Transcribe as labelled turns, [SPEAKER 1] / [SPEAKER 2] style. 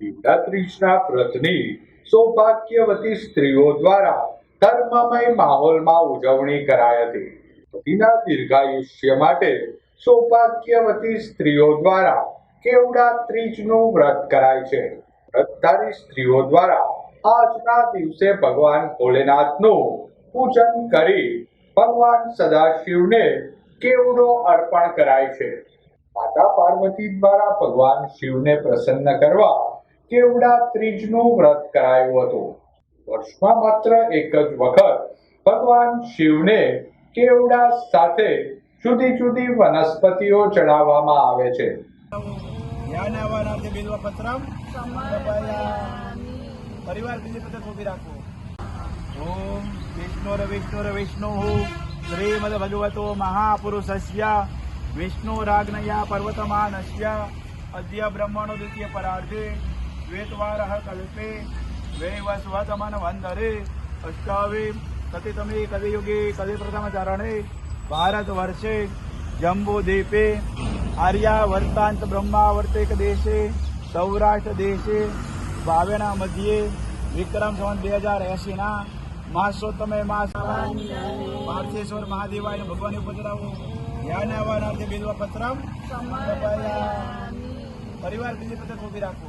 [SPEAKER 1] શિવરાત્રીના વ્રતની સૌભાગ્યવતી સ્ત્રીઓ દ્વારા ધર્મમય માહોલમાં ઉજવણી કરાઈ હતી. પતિના દીર્ઘાયુષ્ય માટે સૌભાગ્યવતી સ્ત્રીઓ દ્વારા કેવડા ત્રીજનું વ્રત કરાય છે. વ્રતધારી સ્ત્રીઓ દ્વારા આજના દિવસે ભગવાન ભોલેનાથનું પૂજન કરી ભગવાન સદાશિવને કેવડો અર્પણ કરાય છે. માતા પાર્વતી દ્વારા ભગવાન શિવને પ્રસન્ન કરવા કેવડા ત્રીજનું વ્રત કરાયું હતું. વર્ષમાં માત્ર એક જ વખત ભગવાન શિવને કેવડા સાથે જુદી જુદી વનસ્પતિઓ ચડાવવામાં આવે છે.
[SPEAKER 2] પરિવાર બીજી પદ્ધત ઊભી રાખો. ઓમ વિષ્ણુર વિષ્ણુર વિષ્ણુ શ્રીમદ ભગવતો મહાપુરુષસ્ય. વિષ્ણુરાગ્નયા પર્વતમાનસ્ય. અદ્ય બ્રહ્મણો દ્વિતીય પરાર્ધે કલિયુગે કલિપ્રથમ ચરણે ભારત વર્ષે જંબુદ્વીપે આર્યાવર્તાંત બ્રહ્માવર્તિક દેશે સૌરાષ્ટ્ર દેશે ભાવેના મધ્યે વિક્રમ સંવત બે હજાર એસીના માસોત્તમે માસ. પાર્થેશ્વર મહાદેવાય ભગવાન આવવાના યાનાવાનાર્થે પત્ર પરિવાર બીજી પત્ર ઊભી રાખો.